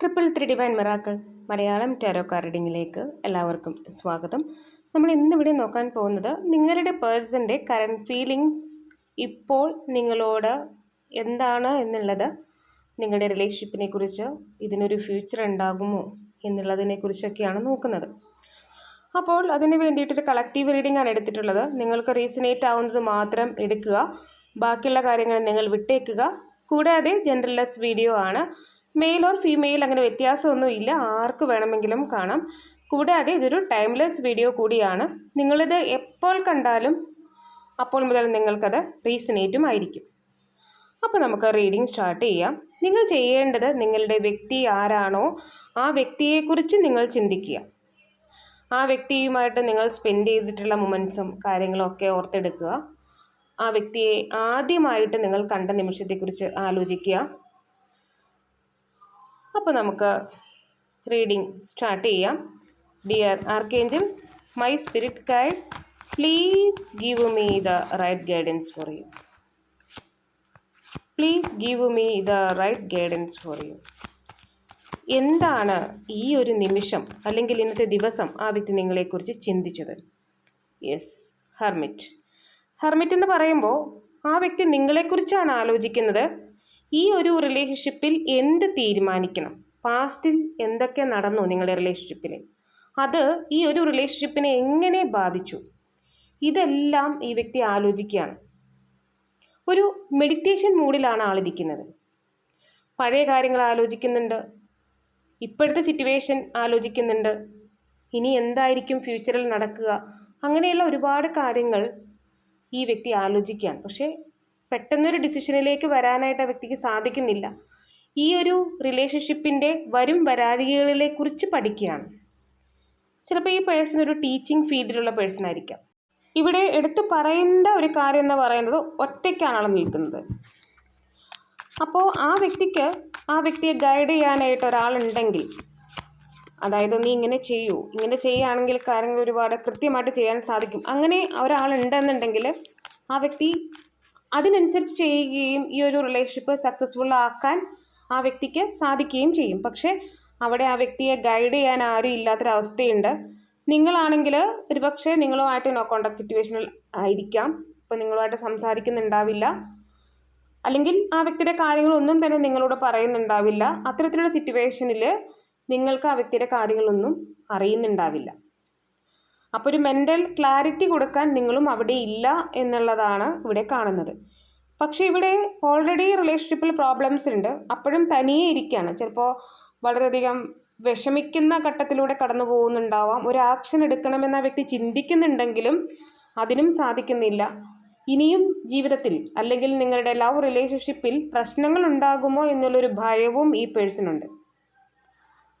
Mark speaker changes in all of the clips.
Speaker 1: Triple three divine miracle Malayalam tarot കാർഡിങ്ങിലേക്ക് എല്ലാവർക്കും സ്വാഗതം. നമ്മൾ ഇന്നിവിടെ നോക്കാൻ പോകുന്നത് നിങ്ങളുടെ പേഴ്സന്റെ കറണ്ട് ഫീലിങ്സ് ഇപ്പോൾ നിങ്ങളോട് എന്താണ് എന്നുള്ളത്? നിങ്ങളുടെ റിലേഷൻഷിപ്പിനെ കുറിച്ച് ഇതിനൊരു ഫ്യൂച്ചർ ഉണ്ടാകുമോ എന്നുള്ളതിനെ കുറിച്ചൊക്കെയാണ് നോക്കുന്നത്. അപ്പോൾ അതിന് വേണ്ടിയിട്ടൊരു കളക്റ്റീവ് റീഡിംഗ് ആണ് എടുത്തിട്ടുള്ളത്. നിങ്ങൾക്ക് റീസണേറ്റ് ആവുന്നത് മാത്രം എടുക്കുക. ബാക്കിയുള്ള കാര്യങ്ങൾ നിങ്ങൾ വിട്ടേക്കുക. കൂടാതെ ജനറൽ ലെസ് വീഡിയോ ആണ്. മെയിൽ ഓർ ഫീമെയിൽ അങ്ങനെ വ്യത്യാസമൊന്നുമില്ല. ആർക്ക് വേണമെങ്കിലും കാണാം. കൂടാതെ ഇതൊരു ടൈംലെസ് വീഡിയോ കൂടിയാണ്. നിങ്ങളിത് എപ്പോൾ കണ്ടാലും അപ്പോൾ മുതൽ നിങ്ങൾക്കത് റീസണേറ്റും ആയിരിക്കും. അപ്പോൾ നമുക്ക് റീഡിംഗ് സ്റ്റാർട്ട് ചെയ്യാം. നിങ്ങൾ ചെയ്യേണ്ടത് നിങ്ങളുടെ വ്യക്തി ആരാണോ ആ വ്യക്തിയെക്കുറിച്ച് നിങ്ങൾ ചിന്തിക്കുക. ആ വ്യക്തിയുമായിട്ട് നിങ്ങൾ സ്പെൻഡ് ചെയ്തിട്ടുള്ള മൊമെൻസും കാര്യങ്ങളും ഒക്കെ ഓർത്തെടുക്കുക. ആ വ്യക്തിയെ ആദ്യമായിട്ട് നിങ്ങൾ കണ്ട നിമിഷത്തെക്കുറിച്ച് ആലോചിക്കുക. അപ്പോൾ നമുക്ക് റീഡിംഗ് സ്റ്റാർട്ട് ചെയ്യാം. Dear archangels my spirit guide please give me the right guidance for you please give me the right guidance for you എന്താണ് ഈ ഒരു നിമിഷം അല്ലെങ്കിൽ ഇന്നത്തെ ദിവസം ആ വ്യക്തി നിങ്ങളെക്കുറിച്ച് ചിന്തിച്ചത്? യെസ് ഹെർമിറ്റ് ഹെർമിറ്റ് എന്ന് പറയുമ്പോൾ ആ വ്യക്തി നിങ്ങളെക്കുറിച്ചാണ് ആലോചിക്കുന്നത്. ഈ ഒരു റിലേഷൻഷിപ്പിൽ എന്ത് തീരുമാനിക്കണം? പാസ്റ്റിൽ എന്തൊക്കെ നടന്നു നിങ്ങളുടെ റിലേഷൻഷിപ്പിൽ അത് ഈ ഒരു റിലേഷൻഷിപ്പിനെ എങ്ങനെ ബാധിച്ചു? ഇതെല്ലാം ഈ വ്യക്തി ആലോചിക്കുകയാണ്. ഒരു മെഡിറ്റേഷൻ മൂഡിലാണ് ആളിരിക്കുന്നത് പഴയ കാര്യങ്ങൾ ആലോചിക്കുന്നുണ്ട്. ഇപ്പോഴത്തെ സിറ്റുവേഷൻ ആലോചിക്കുന്നുണ്ട്. ഇനി എന്തായിരിക്കും ഫ്യൂച്ചറിൽ നടക്കുക? അങ്ങനെയുള്ള ഒരുപാട് കാര്യങ്ങൾ ഈ വ്യക്തി ആലോചിക്കുകയാണ്. പക്ഷേ പെട്ടെന്നൊരു ഡിസിഷനിലേക്ക് വരാനായിട്ട് ആ വ്യക്തിക്ക് സാധിക്കുന്നില്ല. ഈ ഒരു റിലേഷൻഷിപ്പിന്റെ വരും വരാഴികളെ കുറിച്ച് പഠിക്കുകയാണ്. ചിലപ്പോൾ ഈ പേഴ്സൺ ഒരു ടീച്ചിങ് ഫീൽഡിലുള്ള പേഴ്സൺ ആയിരിക്കാം. ഇവിടെ എടുത്തു പറയേണ്ട ഒരു കാര്യം എന്ന് പറയുന്നത്? ഒറ്റയ്ക്കാണ് നിൽക്കുന്നത്. അപ്പോൾ ആ വ്യക്തിക്ക് ആ വ്യക്തിയെ ഗൈഡ് ചെയ്യാനായിട്ട് ഒരാളുണ്ടെങ്കിൽ അതായത് നീ ഇങ്ങനെ ചെയ്യൂ ഇങ്ങനെ ചെയ്യുകയാണെങ്കിൽ കാര്യങ്ങൾ ഒരുപാട് കൃത്യമായിട്ട് ചെയ്യാൻ സാധിക്കും. അങ്ങനെ ഒരാളുണ്ടെന്നുണ്ടെങ്കിൽ ആ വ്യക്തി അതിനനുസരിച്ച് ചെയ്യുകയും ഈ ഒരു റിലേഷൻഷിപ്പ് സക്സസ്ഫുൾ ആക്കാൻ ആ വ്യക്തിക്ക് സാധിക്കുകയും ചെയ്യും. പക്ഷേ അവിടെ ആ വ്യക്തിയെ ഗൈഡ് ചെയ്യാൻ ആരും ഇല്ലാത്തൊരവസ്ഥയുണ്ട്. നിങ്ങളാണെങ്കിൽ ഒരുപക്ഷെ നിങ്ങളുമായിട്ട് നോ കോണ്ടാക്ട് സിറ്റുവേഷനിൽ ആയിരിക്കാം. ഇപ്പോൾ നിങ്ങളുമായിട്ട് സംസാരിക്കുന്നുണ്ടാവില്ല. അല്ലെങ്കിൽ ആ വ്യക്തിയുടെ കാര്യങ്ങളൊന്നും തന്നെ നിങ്ങളോട് പറയുന്നുണ്ടാവില്ല. അത്തരത്തിലുള്ള സിറ്റുവേഷനിൽ നിങ്ങൾക്ക് ആ വ്യക്തിയുടെ കാര്യങ്ങളൊന്നും അറിയുന്നുണ്ടാവില്ല. അപ്പോൾ ഒരു മെന്റൽ ക്ലാരിറ്റി കൊടുക്കാൻ നിങ്ങളും അവിടെ ഇല്ല എന്നുള്ളതാണ് ഇവിടെ കാണുന്നത്. പക്ഷേ ഇവിടെ ഓൾറെഡി റിലേഷൻഷിപ്പിൽ പ്രോബ്ലംസ് ഉണ്ട്. അപ്പോഴും തനിയെ ഇരിക്കുകയാണ് ചിലപ്പോൾ വളരെയധികം വിഷമിക്കുന്ന ഘട്ടത്തിലൂടെ കടന്നു പോകുന്നുണ്ടാവാം. ഒരു ആക്ഷൻ എടുക്കണമെന്ന വ്യക്തി ചിന്തിക്കുന്നുണ്ടെങ്കിലും അതിനും സാധിക്കുന്നില്ല. ഇനിയും ജീവിതത്തിൽ അല്ലെങ്കിൽ നിങ്ങളുടെ ലവ് റിലേഷൻഷിപ്പിൽ പ്രശ്നങ്ങൾ ഉണ്ടാകുമോ എന്നുള്ളൊരു ഭയവും ഈ പേഴ്സണുണ്ട്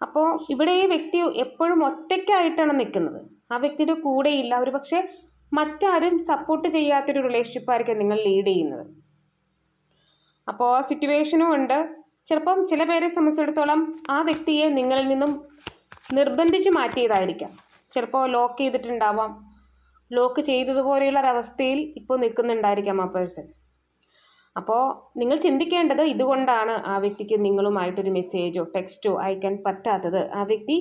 Speaker 1: അപ്പോൾ ഇവിടെ ഈ വ്യക്തി എപ്പോഴും ഒറ്റയ്ക്കായിട്ടാണ് നിൽക്കുന്നത്. ആ വ്യക്തിയുടെ കൂടെയില്ല. ഒരു പക്ഷേ മറ്റാരും സപ്പോർട്ട് ചെയ്യാത്തൊരു റിലേഷൻഷിപ്പായിരിക്കും നിങ്ങൾ ലീഡ് ചെയ്യുന്നത്. അപ്പോൾ ആ സിറ്റുവേഷനും ഉണ്ട്. ചിലപ്പം ചില പേരെ സംബന്ധിച്ചിടത്തോളം ആ വ്യക്തിയെ നിങ്ങളിൽ നിന്നും നിർബന്ധിച്ച് മാറ്റിയതായിരിക്കാം. ചിലപ്പോൾ ലോക്ക് ചെയ്തിട്ടുണ്ടാവാം. ലോക്ക് ചെയ്തതുപോലെയുള്ള ഒരവസ്ഥയിൽ ഇപ്പോൾ നിൽക്കുന്നുണ്ടായിരിക്കാം ആ പേഴ്സൺ അപ്പോൾ നിങ്ങൾ ചിന്തിക്കേണ്ടത് ഇതുകൊണ്ടാണ് ആ വ്യക്തിക്ക് നിങ്ങളുമായിട്ടൊരു മെസ്സേജോ ടെക്സ്റ്റോ അയക്കാൻ പറ്റാത്തത്. ആ വ്യക്തി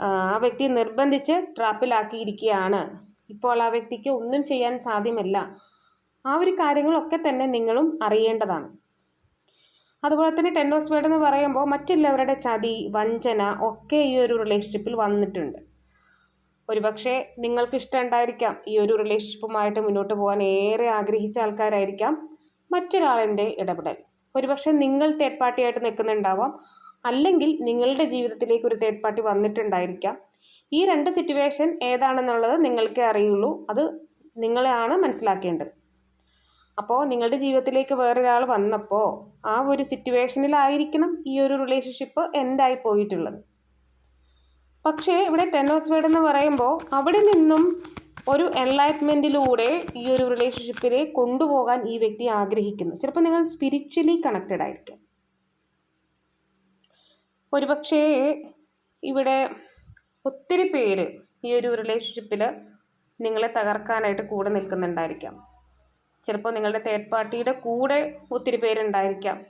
Speaker 1: ആ വ്യക്തി നിർബന്ധിച്ച് ട്രാപ്പിലാക്കിയിരിക്കുകയാണ്. ഇപ്പോൾ ആ വ്യക്തിക്ക് ഒന്നും ചെയ്യാൻ സാധ്യമല്ല. ആ ഒരു കാര്യങ്ങളൊക്കെ തന്നെ നിങ്ങളും അറിയേണ്ടതാണ്. അതുപോലെ തന്നെ ടെൻ ഓഫ് എന്ന് പറയുമ്പോൾ മറ്റെല്ലാവരുടെ ചതി വഞ്ചന ഒക്കെ ഈ ഒരു റിലേഷൻഷിപ്പിൽ വന്നിട്ടുണ്ട്. ഒരുപക്ഷെ നിങ്ങൾക്ക് ഇഷ്ടമുണ്ടായിരിക്കാം ഈ ഒരു റിലേഷൻഷിപ്പുമായിട്ട് മുന്നോട്ട് പോകാൻ ഏറെ ആഗ്രഹിച്ച ആൾക്കാരായിരിക്കാം മറ്റൊരാളിന്റെ ഇടപെടൽ. ഒരുപക്ഷെ നിങ്ങൾ തേർഡ് പാർട്ടിയായിട്ട് നിൽക്കുന്നുണ്ടാവാം. അല്ലെങ്കിൽ നിങ്ങളുടെ ജീവിതത്തിലേക്ക് ഒരു തേർഡ് പാർട്ടി വന്നിട്ടുണ്ടായിരിക്കാം. ഈ രണ്ട് സിറ്റുവേഷൻ ഏതാണെന്നുള്ളത് നിങ്ങൾക്കേ അറിയുള്ളൂ. അത് നിങ്ങളെയാണ് മനസ്സിലാക്കേണ്ടത്. അപ്പോൾ നിങ്ങളുടെ ജീവിതത്തിലേക്ക് വേറൊരാൾ വന്നപ്പോൾ ആ ഒരു സിറ്റുവേഷനിലായിരിക്കണം ഈ ഒരു റിലേഷൻഷിപ്പ് എൻഡായി പോയിട്ടുള്ളത്. പക്ഷേ ഇവിടെ ഓഫ് വേർഡ് എന്ന് പറയുമ്പോൾ അവിടെ നിന്നും ഒരു എൻലൈറ്റ്മെന്റിലൂടെ ഈ ഒരു റിലേഷൻഷിപ്പിനെ കൊണ്ടുപോകാൻ ഈ വ്യക്തി ആഗ്രഹിക്കുന്നു. ചിലപ്പോൾ നിങ്ങൾ സ്പിരിച്വലി കണക്റ്റഡ് ആയിരിക്കും. ഒരുപക്ഷേ ഇവിടെ ഒത്തിരി പേര് ഈ ഒരു റിലേഷൻഷിപ്പിൽ നിങ്ങളെ തകർക്കാനായിട്ട് കൂടെ നിൽക്കുന്നുണ്ടായിരിക്കാം. ചിലപ്പോൾ നിങ്ങളുടെ തേർഡ് പാർട്ടിയുടെ കൂടെ ഒത്തിരി പേരുണ്ടായിരിക്കാം.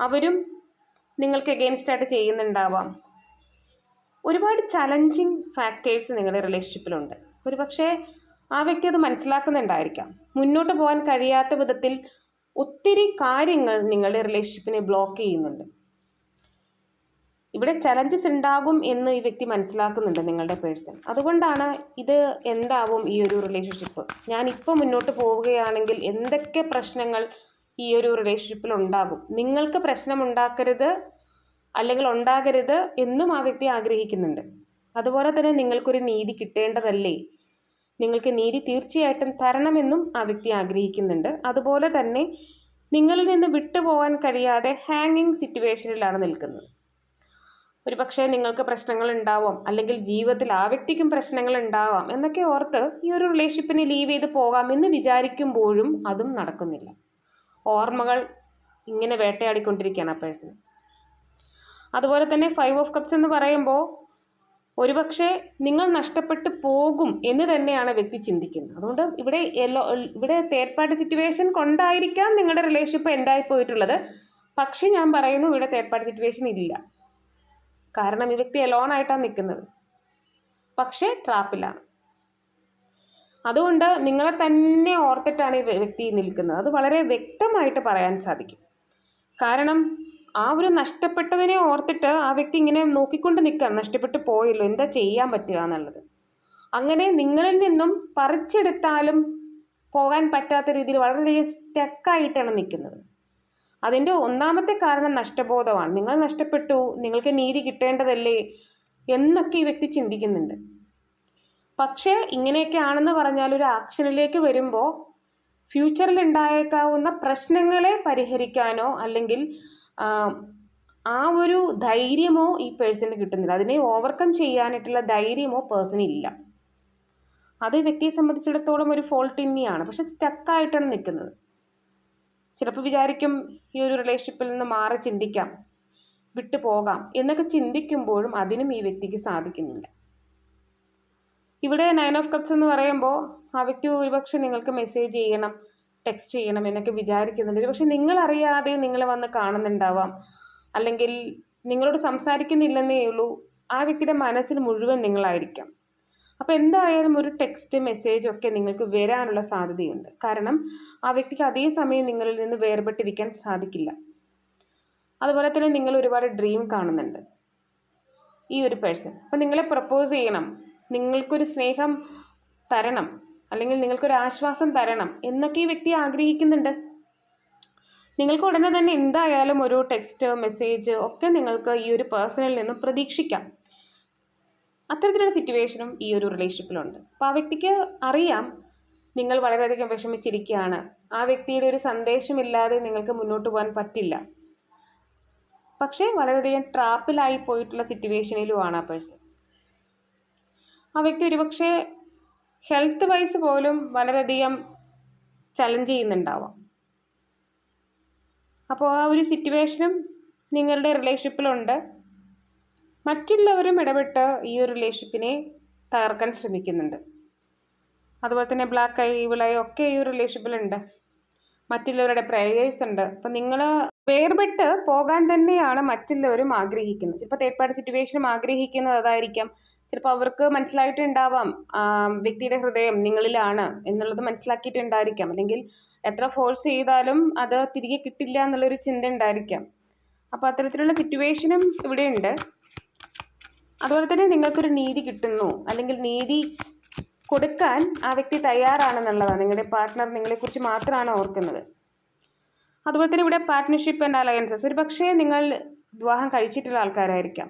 Speaker 1: അവരും നിങ്ങൾക്ക് എഗെയിൻസ്റ്റായിട്ട് ചെയ്യുന്നുണ്ടാവാം. ഒരുപാട് ചലഞ്ചിങ് ഫാക്ടേഴ്സ് നിങ്ങളുടെ റിലേഷൻഷിപ്പിലുണ്ട് ഒരു പക്ഷേ ആ വ്യക്തി അത് മനസ്സിലാക്കുന്നുണ്ടായിരിക്കാം. മുന്നോട്ട് പോകാൻ കഴിയാത്ത വിധത്തിൽ ഒത്തിരി കാര്യങ്ങൾ നിങ്ങളുടെ റിലേഷൻഷിപ്പിനെ ബ്ലോക്ക് ചെയ്യുന്നുണ്ട്. ഇവിടെ ചലഞ്ചസ് ഉണ്ടാകും എന്ന് ഈ വ്യക്തി മനസ്സിലാക്കുന്നുണ്ട് നിങ്ങളുടെ പേഴ്സൺ അതുകൊണ്ടാണ് ഇത് എന്താവും ഈ ഒരു റിലേഷൻഷിപ്പ് ഞാൻ ഇപ്പോൾ മുന്നോട്ട് പോവുകയാണെങ്കിൽ എന്തൊക്കെ പ്രശ്നങ്ങൾ ഈ ഒരു റിലേഷൻഷിപ്പിൽ ഉണ്ടാകും? നിങ്ങൾക്ക് പ്രശ്നം ഉണ്ടാക്കരുത് അല്ലെങ്കിൽ ഉണ്ടാകരുത് എന്നും ആ വ്യക്തി ആഗ്രഹിക്കുന്നുണ്ട്. അതുപോലെ തന്നെ നിങ്ങൾക്കൊരു നീതി കിട്ടേണ്ടതല്ലേ? നിങ്ങൾക്ക് നീതി തീർച്ചയായിട്ടും തരണമെന്നും ആ വ്യക്തി ആഗ്രഹിക്കുന്നുണ്ട്. അതുപോലെ തന്നെ നിങ്ങളിൽ നിന്ന് വിട്ടുപോകാൻ കഴിയാതെ ഹാങ്ങിങ് സിറ്റുവേഷനിലാണ് നിൽക്കുന്നത്. ഒരു പക്ഷേ നിങ്ങൾക്ക് പ്രശ്നങ്ങൾ ഉണ്ടാവാം അല്ലെങ്കിൽ ജീവിതത്തിൽ ആ വ്യക്തിക്കും പ്രശ്നങ്ങൾ ഉണ്ടാവാം എന്നൊക്കെ ഓർത്ത് ഈ ഒരു റിലേഷൻഷിപ്പിനെ ലീവ് ചെയ്ത് പോകാം എന്ന് വിചാരിക്കുമ്പോഴും അതും നടക്കുന്നില്ല. ഓർമ്മകൾ ഇങ്ങനെ വേട്ടയാടിക്കൊണ്ടിരിക്കുകയാണ് ആ പേഴ്സൺ അതുപോലെ തന്നെ ഫൈവ് ഓഫ് കപ്സ് എന്ന് പറയുമ്പോൾ ഒരുപക്ഷെ നിങ്ങൾ നഷ്ടപ്പെട്ടു പോകും എന്ന് തന്നെയാണ് വ്യക്തി ചിന്തിക്കുന്നത്. അതുകൊണ്ട് ഇവിടെ ഇവിടെ തേർഡ് പാർട്ടി സിറ്റുവേഷൻ കൊണ്ടായിരിക്കാം നിങ്ങളുടെ റിലേഷൻഷിപ്പ് എൻഡായി പോയിട്ടുള്ളത്. പക്ഷേ ഞാൻ പറയുന്നു ഇവിടെ തേർഡ് പാർട്ടി സിറ്റുവേഷൻ ഇല്ല. കാരണം ഈ വ്യക്തി എലോൺ ആയിട്ടാണ് നിൽക്കുന്നത് പക്ഷേ ട്രാപ്പിലാണ് അതുകൊണ്ട് നിങ്ങളെ തന്നെ ഓർത്തിട്ടാണ് ഈ വ്യക്തി നിൽക്കുന്നത്. അത് വളരെ വ്യക്തമായിട്ട് പറയാൻ സാധിക്കും. കാരണം ആ ഒരു നഷ്ടപ്പെട്ടതിനെ ഓർത്തിട്ട് ആ വ്യക്തി ഇങ്ങനെ നോക്കിക്കൊണ്ട് നിൽക്കാം നഷ്ടപ്പെട്ടു പോയല്ലോ എന്താ ചെയ്യാൻ പറ്റുക എന്നുള്ളത്. അങ്ങനെ നിങ്ങളിൽ നിന്നും പറിച്ചെടുത്താലും പോകാൻ പറ്റാത്ത രീതിയിൽ വളരെയധികം സ്റ്റക്കായിട്ടാണ് നിൽക്കുന്നത്. അതിന്റെ ഒന്നാമത്തെ കാരണം നഷ്ടബോധമാണ്. നിങ്ങൾ നഷ്ടപ്പെട്ടു നിങ്ങൾക്ക് നീതി കിട്ടേണ്ടതല്ലേ എന്നൊക്കെ ഈ വ്യക്തി ചിന്തിക്കുന്നുണ്ട്. പക്ഷേ ഇങ്ങനെയൊക്കെ ആണെന്ന് പറഞ്ഞാൽ ഒരു ആക്ഷനിലേക്ക് വരുമ്പോൾ ഫ്യൂച്ചറിൽ ഉണ്ടായേക്കാവുന്ന പ്രശ്നങ്ങളെ പരിഹരിക്കാനോ അല്ലെങ്കിൽ ആ ഒരു ധൈര്യമോ ഈ പേഴ്സന് കിട്ടുന്നില്ല. അതിനെ ഓവർകം ചെയ്യാനായിട്ടുള്ള ധൈര്യമോ പേഴ്സണില്ല അത് വ്യക്തിയെ സംബന്ധിച്ചിടത്തോളം ഒരു ഫോൾട്ട് തന്നെയാണ്. പക്ഷെ സ്റ്റക്കായിട്ടാണ് നിൽക്കുന്നത്. ചിലപ്പോൾ വിചാരിക്കും ഈ ഒരു റിലേഷൻഷിപ്പിൽ നിന്ന് മാറി ചിന്തിക്കാം വിട്ടു പോകാം എന്നൊക്കെ ചിന്തിക്കുമ്പോഴും അതിനും ഈ വ്യക്തിക്ക് സാധിക്കുന്നില്ല. ഇവിടെ നയൻ ഓഫ് കപ്സ് എന്ന് പറയുമ്പോൾ ആ വ്യക്തി ഒരുപക്ഷെ നിങ്ങൾക്ക് മെസ്സേജ് ചെയ്യണം ടെക്സ്റ്റ് ചെയ്യണം എന്നൊക്കെ വിചാരിക്കുന്നുണ്ട്. പക്ഷെ നിങ്ങളറിയാതെ നിങ്ങളെ വന്ന് കാണുന്നുണ്ടാവാം. അല്ലെങ്കിൽ നിങ്ങളോട് സംസാരിക്കുന്നില്ലെന്നേ ഉള്ളൂ. ആ വ്യക്തിയുടെ മനസ്സിൽ മുഴുവൻ നിങ്ങളായിരിക്കാം. അപ്പോൾ എന്തായാലും ഒരു ടെക്സ്റ്റ് മെസ്സേജ് ഒക്കെ നിങ്ങൾക്ക് വരാനുള്ള സാധ്യതയുണ്ട്. കാരണം ആ വ്യക്തിക്ക് അതേ സമയം നിങ്ങളിൽ നിന്ന് വേർപെട്ടിരിക്കാൻ സാധിക്കില്ല. അതുപോലെ തന്നെ നിങ്ങൾ ഒരുപാട് ഡ്രീം കാണുന്നുണ്ട്. ഈ ഒരു പേഴ്സൺ അപ്പോൾ നിങ്ങളെ പ്രപ്പോസ് ചെയ്യണം. നിങ്ങൾക്കൊരു സ്നേഹം തരണം. അല്ലെങ്കിൽ നിങ്ങൾക്കൊരു ആശ്വാസം തരണം എന്നൊക്കെ ഈ വ്യക്തി ആഗ്രഹിക്കുന്നുണ്ട്. നിങ്ങൾക്ക് ഉടനെ തന്നെ എന്തായാലും ഒരു ടെക്സ്റ്റ് മെസ്സേജ് ഒക്കെ നിങ്ങൾക്ക് ഈ ഒരു പേഴ്സണിൽ നിന്നും പ്രതീക്ഷിക്കാം. അത്തരത്തിലുള്ള സിറ്റുവേഷനും ഈ ഒരു റിലേഷൻഷിപ്പിലുണ്ട് അപ്പോൾ ആ വ്യക്തിക്ക് അറിയാം നിങ്ങൾ വളരെയധികം വിഷമിച്ചിരിക്കുകയാണ്. ആ വ്യക്തിയുടെ ഒരു സന്ദേശമില്ലാതെ നിങ്ങൾക്ക് മുന്നോട്ട് പോകാൻ പറ്റില്ല. പക്ഷേ വളരെയധികം ട്രാപ്പിലായി പോയിട്ടുള്ള സിറ്റുവേഷനിലുമാണ് ആ പേഴ്സൺ ആ വ്യക്തി ഒരുപക്ഷെ ഹെൽത്ത് വൈസ് പോലും വളരെയധികം ചലഞ്ച് ചെയ്യുന്നുണ്ടാവാം. അപ്പോൾ ആ ഒരു സിറ്റുവേഷനും നിങ്ങളുടെ റിലേഷൻഷിപ്പിലുണ്ട് മറ്റുള്ളവരും ഇടപെട്ട് ഈ ഒരു റിലേഷൻഷിപ്പിനെ തകർക്കാൻ ശ്രമിക്കുന്നുണ്ട്. അതുപോലെ തന്നെ ബ്ലാക്ക് ഐ ഈവിൾ ഐ ഒക്കെ ഈ ഒരു റിലേഷൻഷിപ്പിലുണ്ട് മറ്റുള്ളവരുടെ പ്രേയേഴ്സ് ഉണ്ട്. അപ്പം നിങ്ങൾ വേർപെട്ട് പോകാൻ തന്നെയാണ് മറ്റുള്ളവരും ആഗ്രഹിക്കുന്നത്. ചിലപ്പോൾ തേർഡ് പാർട്ടി സിറ്റുവേഷനും ആഗ്രഹിക്കുന്നത് അതായിരിക്കാം. ചിലപ്പോൾ അവർക്ക് മനസ്സിലായിട്ടുണ്ടാവാം വ്യക്തിയുടെ ഹൃദയം നിങ്ങളിലാണ് എന്നുള്ളത് മനസ്സിലാക്കിയിട്ടുണ്ടായിരിക്കാം. അല്ലെങ്കിൽ എത്ര ഫോഴ്സ് ചെയ്താലും അത് തിരികെ കിട്ടില്ല എന്നുള്ളൊരു ചിന്ത ഉണ്ടായിരിക്കാം. അപ്പോൾ അത്തരത്തിലുള്ള സിറ്റുവേഷനും ഇവിടെയുണ്ട്. അതുപോലെ തന്നെ നിങ്ങൾക്കൊരു നീതി കിട്ടുന്നു. അല്ലെങ്കിൽ നീതി കൊടുക്കാൻ ആ വ്യക്തി തയ്യാറാണെന്നുള്ളതാണ്. നിങ്ങളുടെ പാർട്ട്ണർ നിങ്ങളെക്കുറിച്ച് മാത്രമാണ് ഓർക്കുന്നത്. അതുപോലെ തന്നെ ഇവിടെ പാർട്ട്ണർഷിപ്പ് ആൻഡ് അലയൻസസ് ഒരു പക്ഷേ നിങ്ങൾ വിവാഹം കഴിച്ചിട്ടുള്ള ആൾക്കാരായിരിക്കാം.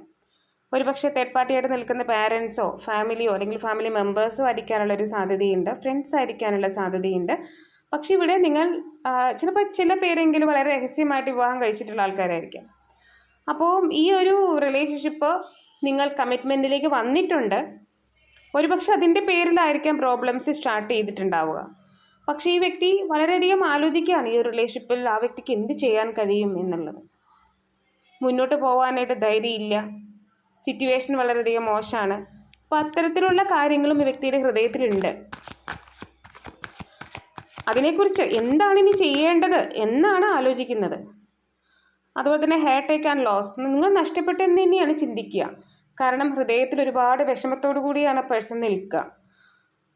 Speaker 1: ഒരു പക്ഷേ തേർഡ് പാർട്ടിയായിട്ട് നിൽക്കുന്ന പാരൻസോ ഫാമിലിയോ അല്ലെങ്കിൽ ഫാമിലി മെമ്പേഴ്സോ ആയിരിക്കാനുള്ള ഒരു സാധ്യതയുണ്ട്. ഫ്രണ്ട്സ് ആയിരിക്കാനുള്ള സാധ്യതയുണ്ട്. പക്ഷേ ഇവിടെ നിങ്ങൾ ചിലപ്പോൾ ചില പേരെങ്കിലും വളരെ രഹസ്യമായിട്ട് വിവാഹം കഴിച്ചിട്ടുള്ള ആൾക്കാരായിരിക്കാം. അപ്പോൾ ഈ ഒരു റിലേഷൻഷിപ്പ് നിങ്ങൾ കമ്മിറ്റ്മെന്റിലേക്ക് വന്നിട്ടുണ്ട്. ഒരുപക്ഷെ അതിന്റെ പേരിലായിരിക്കാം പ്രോബ്ലംസ് സ്റ്റാർട്ട് ചെയ്തിട്ടുണ്ടാവുക. പക്ഷേ ഈ വ്യക്തി വളരെയധികം ആലോചിക്കുകയാണ് ഈ ഒരു റിലേഷൻഷിപ്പിൽ ആ വ്യക്തിക്ക് എന്ത് ചെയ്യാൻ കഴിയും എന്നുള്ളത്. മുന്നോട്ട് പോകാനായിട്ട് ധൈര്യമില്ല. സിറ്റുവേഷൻ വളരെയധികം മോശമാണ്. അപ്പോൾ അത്തരത്തിലുള്ള കാര്യങ്ങളും ഈ വ്യക്തിയുടെ ഹൃദയത്തിലുണ്ട്. അതിനെക്കുറിച്ച് എന്താണ് ഇനി ചെയ്യേണ്ടത് എന്നാണ് ആലോചിക്കുന്നത്. അതുപോലെ തന്നെ ഹെയർ ടേക്ക് ആൻഡ് ലോസ് നിങ്ങൾ നഷ്ടപ്പെട്ടെന്ന് തന്നെയാണ് ചിന്തിക്കുക. കാരണം ഹൃദയത്തിൽ ഒരുപാട് വിഷമത്തോടു കൂടിയാണ് പേഴ്സൺ നിൽക്കുക.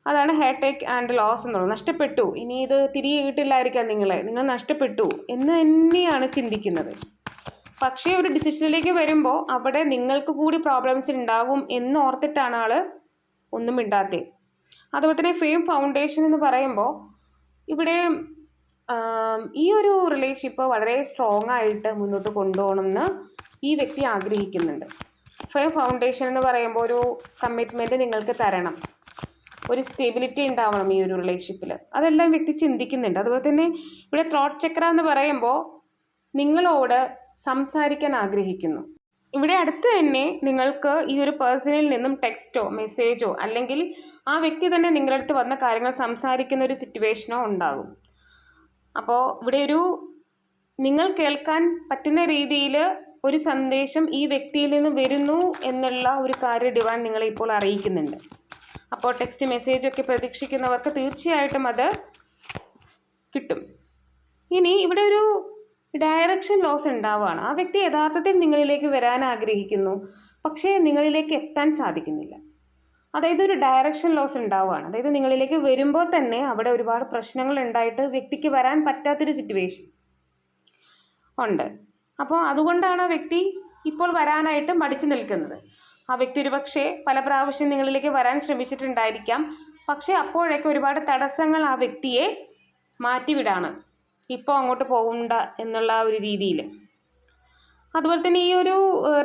Speaker 1: അതാണ് ഹെയർ ടേക്ക് ആൻഡ് ലോസ് എന്നുള്ളത്. നഷ്ടപ്പെട്ടു. ഇനി ഇത് തിരികെ കിട്ടില്ലായിരിക്കാം നിങ്ങളെ. നിങ്ങൾ നഷ്ടപ്പെട്ടു എന്ന് തന്നെയാണ് ചിന്തിക്കുന്നത്. പക്ഷേ ഒരു ഡിസിഷനിലേക്ക് വരുമ്പോൾ അവിടെ നിങ്ങൾക്ക് കൂടി പ്രോബ്ലംസ് ഉണ്ടാകും എന്ന് ഓർത്തിട്ടാണ് ആൾ ഒന്നും ഇണ്ടാത്തേ അതുപോലെ തന്നെ ഫെയിം ഫൗണ്ടേഷൻ എന്ന് പറയുമ്പോൾ ഇവിടെ ഈ ഒരു റിലേഷൻഷിപ്പ് വളരെ സ്ട്രോങ് ആയിട്ട് മുന്നോട്ട് കൊണ്ടുപോകണം എന്ന് ഈ വ്യക്തി ആഗ്രഹിക്കുന്നുണ്ട്. ഫെയിം ഫൗണ്ടേഷൻ എന്ന് പറയുമ്പോൾ ഒരു കമ്മിറ്റ്മെന്റ് നിങ്ങൾക്ക് തരണം. ഒരു സ്റ്റെബിലിറ്റി ഉണ്ടാവണം ഈ ഒരു റിലേഷൻഷിപ്പിൽ അതെല്ലാം വ്യക്തി ചിന്തിക്കുന്നുണ്ട്. അതുപോലെ തന്നെ ഇവിടെ ത്രോട്ട് ചക്ര എന്ന് പറയുമ്പോൾ നിങ്ങളോട് സംസാരിക്കാൻ ആഗ്രഹിക്കുന്നു. ഇവിടെ അടുത്ത് തന്നെ നിങ്ങൾക്ക് ഈ ഒരു പേഴ്സണിൽ നിന്നും ടെക്സ്റ്റോ മെസ്സേജോ അല്ലെങ്കിൽ ആ വ്യക്തി തന്നെ നിങ്ങളുടെ അടുത്ത് വന്ന കാര്യങ്ങൾ സംസാരിക്കുന്ന ഒരു സിറ്റുവേഷനോ ഉണ്ടാകും. അപ്പോൾ ഇവിടെ ഒരു നിങ്ങൾ കേൾക്കാൻ പറ്റുന്ന രീതിയിൽ ഒരു സന്ദേശം ഈ വ്യക്തിയിൽ നിന്ന് വരുന്നു എന്നുള്ള ഒരു കാര്യം ഡിവാൻ നിങ്ങളെ ഇപ്പോൾ അറിയിക്കുന്നുണ്ട്. അപ്പോൾ ടെക്സ്റ്റ് മെസ്സേജ് ഒക്കെ പ്രതീക്ഷിക്കുന്നവർക്ക് തീർച്ചയായിട്ടും അത് കിട്ടും. ഇനി ഇവിടെ ഒരു ഡയറക്ഷൻ ലോസ് ഉണ്ടാവുകയാണ്. ആ വ്യക്തി യഥാർത്ഥത്തിൽ നിങ്ങളിലേക്ക് വരാൻ ആഗ്രഹിക്കുന്നു. പക്ഷേ നിങ്ങളിലേക്ക് എത്താൻ സാധിക്കുന്നില്ല. അതായത് ഒരു ഡയറക്ഷൻ ലോസ് ഉണ്ടാവുകയാണ്. അതായത് നിങ്ങളിലേക്ക് വരുമ്പോൾ തന്നെ അവിടെ ഒരുപാട് പ്രശ്നങ്ങൾ ഉണ്ടായിട്ട് വ്യക്തിക്ക് വരാൻ പറ്റാത്തൊരു സിറ്റുവേഷൻ ഉണ്ട്. അപ്പോൾ അതുകൊണ്ടാണ് ആ വ്യക്തി ഇപ്പോൾ വരാനായിട്ട് മടിച്ചു നിൽക്കുന്നത്. ആ വ്യക്തി ഒരു പക്ഷേ പല പ്രാവശ്യം നിങ്ങളിലേക്ക് വരാൻ ശ്രമിച്ചിട്ടുണ്ടായിരിക്കാം. പക്ഷേ അപ്പോഴൊക്കെ ഒരുപാട് തടസ്സങ്ങൾ ആ വ്യക്തിയെ മാറ്റിവിടാണ്. ഇപ്പോൾ അങ്ങോട്ട് പോകണ്ട എന്നുള്ള ഒരു രീതിയിൽ. അതുപോലെ തന്നെ ഈ ഒരു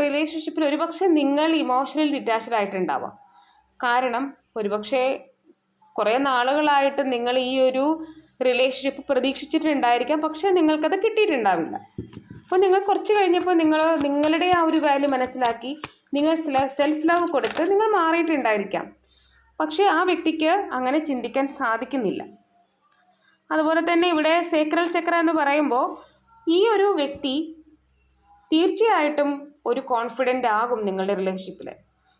Speaker 1: റിലേഷൻഷിപ്പിൽ ഒരുപക്ഷെ നിങ്ങൾ ഇമോഷണൽ ഡിറ്റാച്ച്ഡ് ആയിട്ടുണ്ടാവാം. കാരണം ഒരുപക്ഷെ കുറേ നാളുകളായിട്ട് നിങ്ങൾ ഈ ഒരു റിലേഷൻഷിപ്പ് പ്രതീക്ഷിച്ചിട്ടുണ്ടായിരിക്കാം. പക്ഷേ നിങ്ങൾക്കത് കിട്ടിയിട്ടുണ്ടാവില്ല. അപ്പോൾ നിങ്ങൾ കുറച്ച് കഴിഞ്ഞപ്പോൾ നിങ്ങൾ നിങ്ങളുടെ ആ ഒരു വാല്യൂ മനസ്സിലാക്കി. നിങ്ങൾ സെൽഫ് ലവ് കൊടുത്ത് നിങ്ങൾ മാറിയിട്ടുണ്ടായിരിക്കാം. പക്ഷേ ആ വ്യക്തിക്ക് അങ്ങനെ ചിന്തിക്കാൻ സാധിക്കുന്നില്ല. അതുപോലെ തന്നെ ഇവിടെ സേക്രൽ ചക്ര എന്ന് പറയുമ്പോൾ ഈ ഒരു വ്യക്തി തീർച്ചയായിട്ടും ഒരു കോൺഫിഡന്റ് ആകും നിങ്ങളുടെ റിലേഷൻഷിപ്പിൽ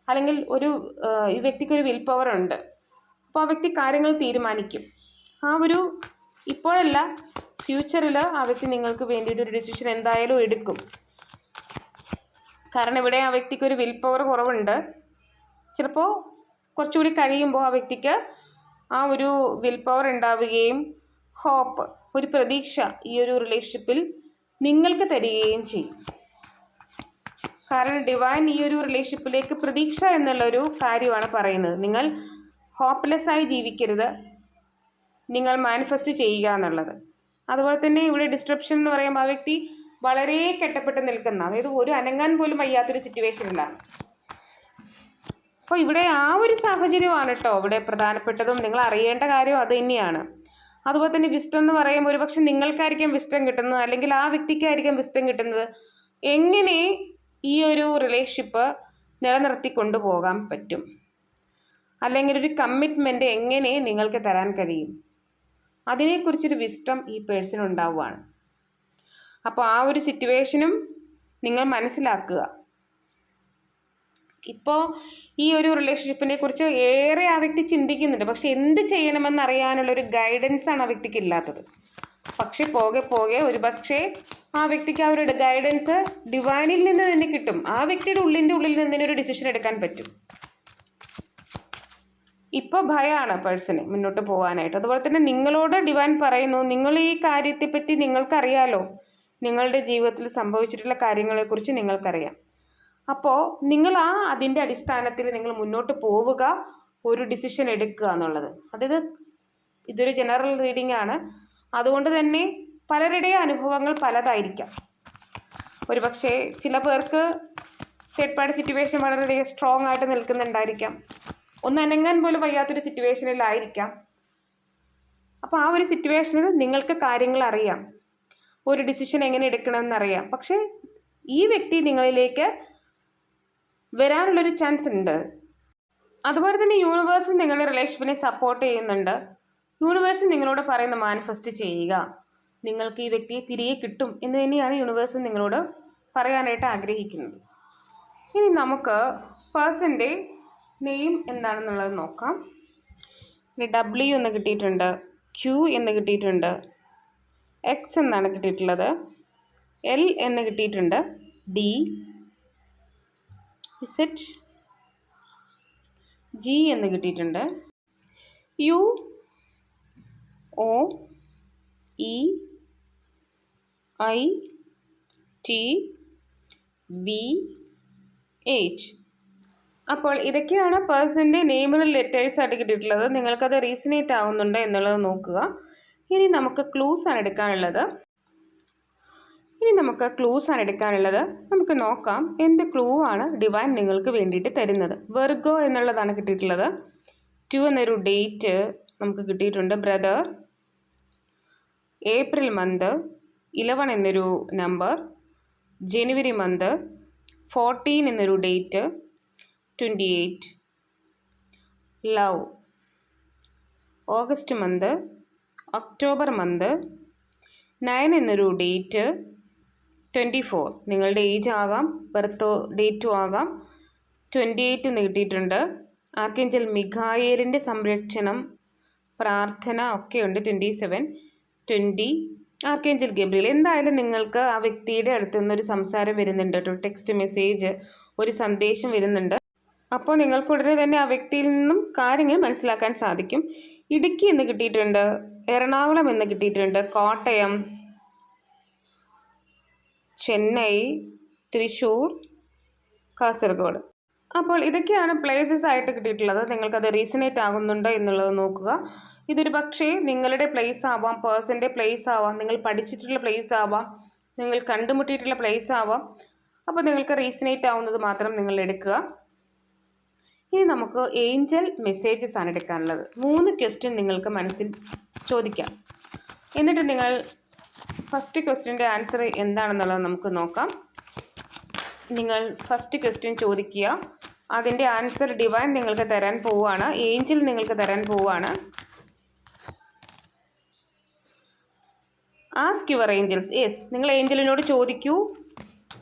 Speaker 1: അല്ലെങ്കിൽ ഒരു ഈ വ്യക്തിക്ക് ഒരു വിൽ പവർ ഉണ്ട്. അപ്പോൾ ആ വ്യക്തി കാര്യങ്ങൾ തീരുമാനിക്കും. ആ ഒരു ഇപ്പോഴല്ല ഫ്യൂച്ചറിൽ ആ വ്യക്തി നിങ്ങൾക്ക് വേണ്ടിയിട്ട് ഒരു ഡിസിഷൻ എന്തായാലും എടുക്കും. കാരണം ഇവിടെ ആ വ്യക്തിക്ക് ഒരു വിൽ പവർ കുറവുണ്ട്. ചിലപ്പോൾ കുറച്ചുകൂടി കഴിയുമ്പോൾ ആ വ്യക്തിക്ക് ആ ഒരു വിൽ പവർ ഉണ്ടാവുകയും ഹോപ്പ് ഒരു പ്രതീക്ഷ ഈ ഒരു റിലേഷൻഷിപ്പിൽ നിങ്ങൾക്ക് തരികയും ചെയ്യും. കാരണം ഡിവൈൻ ഈ ഒരു റിലേഷൻഷിപ്പിലേക്ക് പ്രതീക്ഷ എന്നുള്ളൊരു കാര്യമാണ് പറയുന്നത്. നിങ്ങൾ ഹോപ്പ്ലെസ്സായി ജീവിക്കരുത്. നിങ്ങൾ മാനിഫെസ്റ്റ് ചെയ്യുക എന്നുള്ളത്. അതുപോലെ തന്നെ ഇവിടെ ഡിസ്ട്രപ്ഷൻ എന്ന് പറയുമ്പോൾ ആ വ്യക്തി വളരെ കെട്ടപ്പെട്ട് നിൽക്കുന്ന അതായത് ഒരു അനങ്ങാൻ പോലും വയ്യാത്തൊരു സിറ്റുവേഷനിലാണ് അപ്പോൾ ഇവിടെ ആ ഒരു സാഹചര്യമാണ് കേട്ടോ ഇവിടെ പ്രധാനപ്പെട്ടതും. നിങ്ങൾ അറിയേണ്ട കാര്യം അത് തന്നെയാണ്. അതുപോലെ തന്നെ വിസ്റ്റം എന്ന് പറയുമ്പോൾ ഒരുപക്ഷെ നിങ്ങൾക്കായിരിക്കും വിസ്റ്റം കിട്ടുന്നത് അല്ലെങ്കിൽ ആ വ്യക്തിക്കായിരിക്കും വിസ്റ്റം കിട്ടുന്നത്. എങ്ങനെ ഈ ഒരു റിലേഷൻഷിപ്പ് നിലനിർത്തി കൊണ്ടുപോകാൻ പറ്റും? അല്ലെങ്കിൽ ഒരു കമ്മിറ്റ്മെന്റ് എങ്ങനെ നിങ്ങൾക്ക് തരാൻ കഴിയും? അതിനെക്കുറിച്ചൊരു വിസ്റ്റം ഈ പേഴ്സൺ ഉണ്ടാവുകയാണ് അപ്പോൾ ആ ഒരു സിറ്റുവേഷനും നിങ്ങൾ മനസ്സിലാക്കുക. ഇപ്പോൾ ഈ ഒരു റിലേഷൻഷിപ്പിനെ കുറിച്ച് ഏറെ ആ വ്യക്തി ചിന്തിക്കുന്നുണ്ട്. പക്ഷെ എന്ത് ചെയ്യണമെന്ന് അറിയാനുള്ള ഒരു ഗൈഡൻസ് ആണ് ആ വ്യക്തിക്ക് ഇല്ലാത്തത്. പക്ഷെ പോകെ പോകെ ഒരു പക്ഷേ ആ വ്യക്തിക്ക് ഒരു ഗൈഡൻസ് ഡിവൈനിൽ നിന്ന് തന്നെ കിട്ടും. ആ വ്യക്തിയുടെ ഉള്ളിന്റെ ഉള്ളിൽ നിന്ന് തന്നെ ഒരു ഡിസിഷൻ എടുക്കാൻ പറ്റും. ഇപ്പോൾ ഭയമാണ് പേഴ്സണ് മുന്നോട്ട് പോകാനായിട്ട് അതുപോലെ തന്നെ നിങ്ങളോട് ഡിവൈൻ പറയുന്നു നിങ്ങൾ ഈ കാര്യത്തെപ്പറ്റി നിങ്ങൾക്കറിയാലോ? നിങ്ങളുടെ ജീവിതത്തിൽ സംഭവിച്ചിട്ടുള്ള കാര്യങ്ങളെക്കുറിച്ച് നിങ്ങൾക്കറിയാം. അപ്പോൾ നിങ്ങൾ ആ അതിന്റെ അടിസ്ഥാനത്തിൽ നിങ്ങൾ മുന്നോട്ട് പോവുക ഒരു ഡിസിഷൻ എടുക്കുക എന്നുള്ളത്. അതായത് ഇതൊരു ജനറൽ റീഡിംഗ് ആണ്. അതുകൊണ്ട് തന്നെ പലരുടെയും അനുഭവങ്ങൾ പലതായിരിക്കാം. ഒരുപക്ഷെ ചില പേർക്ക് തേർഡ് പാർട്ടി സിറ്റുവേഷൻ വളരെയധികം സ്ട്രോങ് ആയിട്ട് നിൽക്കുന്നുണ്ടായിരിക്കാം. ഒന്ന് അനങ്ങാൻ പോലും വയ്യാത്തൊരു സിറ്റുവേഷനിലായിരിക്കാം അപ്പോൾ ആ ഒരു സിറ്റുവേഷനിൽ നിങ്ങൾക്ക് കാര്യങ്ങൾ അറിയാം. ഒരു ഡിസിഷൻ എങ്ങനെ എടുക്കണമെന്നറിയാം. പക്ഷേ ഈ വ്യക്തി നിങ്ങളിലേക്ക് വരാനുള്ളൊരു ചാൻസ് ഉണ്ട്. അതുപോലെ തന്നെ യൂണിവേഴ്സ് നിങ്ങളുടെ റിലേഷൻഷിപ്പിനെ സപ്പോർട്ട് ചെയ്യുന്നുണ്ട്. യൂണിവേഴ്സ് നിങ്ങളോട് പറയുന്ന മാനിഫെസ്റ്റ് ചെയ്യുക. നിങ്ങൾക്ക് ഈ വ്യക്തിയെ തിരികെ കിട്ടും എന്ന് തന്നെയാണ് യൂണിവേഴ്സ് നിങ്ങളോട് പറയാനായിട്ട് ആഗ്രഹിക്കുന്നത്. ഇനി നമുക്ക് പേഴ്സന്റെ നെയിം എന്താണെന്നുള്ളത് നോക്കാം. ഇനി ഡബ്ല്യു എന്ന് കിട്ടിയിട്ടുണ്ട് ക്യു എന്ന് കിട്ടിയിട്ടുണ്ട് എക്സ് എന്നാണ് കിട്ടിയിട്ടുള്ളത് എൽ എന്ന് കിട്ടിയിട്ടുണ്ട് ഡി ഇസെറ്റ് ജി എന്ന് കിട്ടിയിട്ടുണ്ട് U O E I T V H അപ്പോൾ ഇതൊക്കെയാണ് പേഴ്സന്റെ നെയിമിൽ ലെറ്റേഴ്സ് ആയിട്ട് കിട്ടിയിട്ടുള്ളത് നിങ്ങൾക്കത് റീസണേറ്റ് ആവുന്നുണ്ടോ എന്നുള്ളത് നോക്കുക. ഇനി നമുക്ക് ക്ലൂസ് ആണ് എടുക്കാനുള്ളത്. ഇനി നമുക്ക് ക്ലൂസ് ആണ് എടുക്കാനുള്ളത്. നമുക്ക് നോക്കാം എന്ത് ക്ലൂ ആണ് ഡിവൈൻ നിങ്ങൾക്ക് വേണ്ടിയിട്ട് തരുന്നത്. വെർഗോ എന്നുള്ളതാണ് കിട്ടിയിട്ടുള്ളത്. ടു എന്നൊരു ഡേറ്റ് നമുക്ക് കിട്ടിയിട്ടുണ്ട്. ബ്രദർ ഏപ്രിൽ മന്ത് ഇലവൺ എന്നൊരു നമ്പർ ജനുവരി മന്ത് ഫോർട്ടീൻ എന്നൊരു date twenty eight love August month October month nine എന്നൊരു ഡേറ്റ് ട്വന്റി ഫോർ നിങ്ങളുടെ ഏജ് ആകാം ബർത്ത് ഡേറ്റും ആകാം. ട്വന്റി എയ്റ്റ് നീട്ടിയിട്ടുണ്ട് ആർക്കെഞ്ചൽ മിഖായേലിന്റെ സംരക്ഷണം പ്രാർത്ഥന ഒക്കെയുണ്ട് twenty seven twenty archangel Gabriel എന്തായാലും നിങ്ങൾക്ക് ആ വ്യക്തിയുടെ അടുത്ത് നിന്നൊരു സംസാരം വരുന്നുണ്ട് കേട്ടോ. ടെക്സ്റ്റ് മെസ്സേജ് ഒരു സന്ദേശം വരുന്നുണ്ട്. അപ്പോൾ നിങ്ങൾക്ക് ഉടനെ തന്നെ ആ വ്യക്തിയിൽ നിന്നും കാര്യങ്ങൾ മനസ്സിലാക്കാൻ സാധിക്കും. ഇടുക്കി എന്ന് കിട്ടിയിട്ടുണ്ട് എറണാകുളം എന്ന് കിട്ടിയിട്ടുണ്ട് കോട്ടയം ചെന്നൈ തൃശ്ശൂർ കാസർഗോഡ്. അപ്പോൾ ഇതൊക്കെയാണ് പ്ലേസസ് ആയിട്ട് കിട്ടിയിട്ടുള്ളത്. നിങ്ങൾക്കത് റീസണേറ്റ് ആകുന്നുണ്ടോ എന്നുള്ളത് നോക്കുക. ഇതൊരു പക്ഷേ നിങ്ങളുടെ പ്ലേസ് ആവാം പേഴ്സന്റെ പ്ലേസ് ആവാം നിങ്ങൾ പഠിച്ചിട്ടുള്ള പ്ലേസ് ആവാം നിങ്ങൾ കണ്ടുമുട്ടിയിട്ടുള്ള പ്ലേസ് ആവാം. അപ്പോൾ നിങ്ങൾക്ക് റീസണേറ്റ് ആവുന്നത് മാത്രം നിങ്ങൾ എടുക്കുക. ഇനി നമുക്ക് ഏഞ്ചൽ മെസ്സേജസ് ആണ് എടുക്കാനുള്ളത്. മൂന്ന് ക്വസ്റ്റ്യൻ നിങ്ങൾക്ക് മനസ്സിൽ ചോദിക്കാം. എന്നിട്ട് നിങ്ങൾ ഫസ്റ്റ് ക്വസ്റ്റ്യന്റെ ആൻസർ എന്താണെന്നുള്ളത് നമുക്ക് നോക്കാം. നിങ്ങൾ ഫസ്റ്റ് ക്വസ്റ്റ്യൻ ചോദിക്കുക. അതിന്റെ ആൻസർ ഡിവൈൻ നിങ്ങൾക്ക് തരാൻ പോവുകയാണ്. ഏഞ്ചൽ നിങ്ങൾക്ക് തരാൻ പോവുകയാണ്. ആസ്ക് യുവർ ഏഞ്ചൽസ് യെസ് നിങ്ങൾ ഏഞ്ചലിനോട് ചോദിക്കൂ.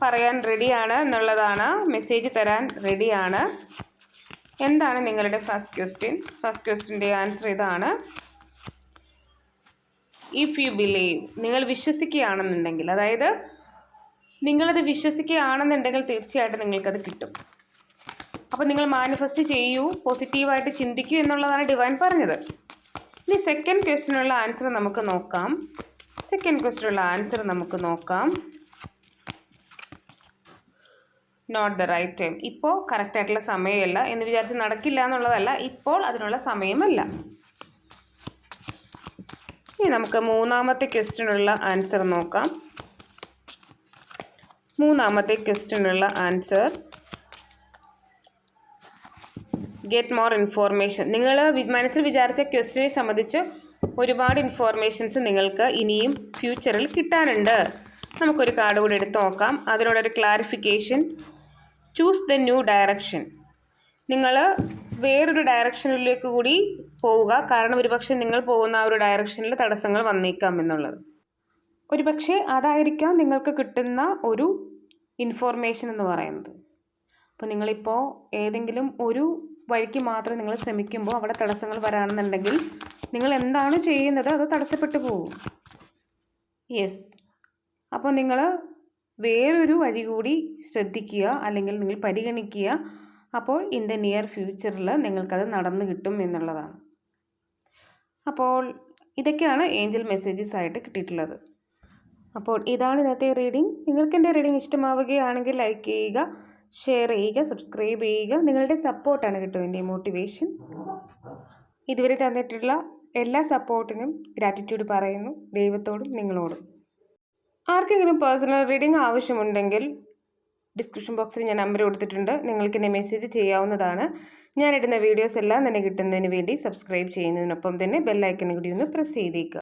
Speaker 1: പറയാൻ റെഡിയാണ് എന്നുള്ളതാണ്. മെസ്സേജ് തരാൻ റെഡിയാണ് എന്താണ് നിങ്ങളുടെ ഫസ്റ്റ് ക്വസ്റ്റ്യൻ ഫസ്റ്റ് ക്വസ്റ്റ്യന്റെ ആൻസർ ഇതാണ്. ഇഫ് യു ബിലീവ് നിങ്ങൾ വിശ്വസിക്കുകയാണെന്നുണ്ടെങ്കിൽ അതായത് നിങ്ങളത് വിശ്വസിക്കുകയാണെന്നുണ്ടെങ്കിൽ തീർച്ചയായിട്ടും നിങ്ങൾക്കത് കിട്ടും. അപ്പോൾ നിങ്ങൾ മാനിഫെസ്റ്റ് ചെയ്യൂ പോസിറ്റീവായിട്ട് ചിന്തിക്കൂ എന്നുള്ളതാണ് ഡിവൈൻ പറഞ്ഞത്. ഇനി സെക്കൻഡ് ക്വസ്റ്റിനുള്ള ആൻസർ നമുക്ക് നോക്കാം. സെക്കൻഡ് ക്വസ്റ്റിനുള്ള ആൻസർ നമുക്ക് നോക്കാം. നോട്ട് ദ റൈറ്റ് ടൈം ഇപ്പോൾ കറക്റ്റായിട്ടുള്ള സമയമല്ല എന്ന് വിചാരിച്ച് നടക്കില്ല എന്നുള്ളതല്ല ഇപ്പോൾ അതിനുള്ള സമയമല്ല. ഇനി നമുക്ക് മൂന്നാമത്തെ ക്വസ്റ്റിനുള്ള ആൻസർ നോക്കാം. മൂന്നാമത്തെ ക്വസ്റ്റിനുള്ള ആൻസർ ഗെറ്റ് മോർ ഇൻഫോർമേഷൻ നിങ്ങൾ മനസ്സിൽ വിചാരിച്ച ക്വസ്റ്റിനെ സംബന്ധിച്ച് ഒരുപാട് ഇൻഫോർമേഷൻസ് നിങ്ങൾക്ക് ഇനിയും ഫ്യൂച്ചറിൽ കിട്ടാനുണ്ട്. നമുക്കൊരു കാർഡ് കൂടി എടുത്ത് നോക്കാം. അതിനോടൊരു clarification choose the new direction നിങ്ങൾ വേറൊരു ഡയറക്ഷനിലേക്ക് കൂടി പോവുക. കാരണം ഒരുപക്ഷെ നിങ്ങൾ പോകുന്ന ആ ഒരു ഡയറക്ഷനിൽ തടസ്സങ്ങൾ വന്നേക്കാം എന്നുള്ളത്. ഒരുപക്ഷെ അതായിരിക്കാം നിങ്ങൾക്ക് കിട്ടുന്ന ഒരു ഇൻഫോർമേഷൻ എന്ന് പറയുന്നത്. അപ്പോൾ നിങ്ങളിപ്പോൾ ഏതെങ്കിലും ഒരു വഴിക്ക് മാത്രം നിങ്ങൾ ശ്രമിക്കുമ്പോൾ അവിടെ തടസ്സങ്ങൾ വരാണെന്നുണ്ടെങ്കിൽ നിങ്ങൾ എന്താണ് ചെയ്യുന്നത്? അത് തടസ്സപ്പെട്ടു പോകും. യെസ് അപ്പോൾ നിങ്ങൾ വേറൊരു വഴി കൂടി ശ്രദ്ധിക്കുക അല്ലെങ്കിൽ നിങ്ങൾ പരിഗണിക്കുക. അപ്പോൾ ഇൻ ദ നിയർ ഫ്യൂച്ചറിൽ നിങ്ങൾക്കത് നടന്നു കിട്ടും എന്നുള്ളതാണ്. അപ്പോൾ ഇതൊക്കെയാണ് ഏഞ്ചൽ മെസ്സേജസ് ആയിട്ട് കിട്ടിയിട്ടുള്ളത്. അപ്പോൾ ഇതാണ് ഇന്നത്തെ റീഡിംഗ് നിങ്ങൾക്ക് എന്റെ റീഡിംഗ് ഇഷ്ടമാവുകയാണെങ്കിൽ ലൈക്ക് ചെയ്യുക ഷെയർ ചെയ്യുക സബ്സ്ക്രൈബ് ചെയ്യുക. നിങ്ങളുടെ സപ്പോർട്ടാണ് കിട്ടും എന്റെ മോട്ടിവേഷൻ ഇതുവരെ തന്നിട്ടുള്ള എല്ലാ സപ്പോർട്ടിനും ഗ്രാറ്റിറ്റ്യൂഡ് പറയുന്നു. ദൈവത്തോടും നിങ്ങളോടും. ആർക്കെങ്കിലും പേഴ്സണൽ റീഡിംഗ് ആവശ്യമുണ്ടെങ്കിൽ ഡിസ്ക്രിപ്ഷൻ ബോക്സിൽ ഞാൻ നമ്പർ കൊടുത്തിട്ടുണ്ട്. നിങ്ങൾക്ക് എന്നെ മെസ്സേജ് ചെയ്യാവുന്നതാണ്. ഞാനിടുന്ന വീഡിയോസ് എല്ലാം തന്നെ കിട്ടുന്നതിന് വേണ്ടി സബ്സ്ക്രൈബ് ചെയ്യുന്നതിനൊപ്പം തന്നെ ബെല്ലൈക്കൺ കൂടി ഒന്ന് പ്രസ് ചെയ്തേക്കുക.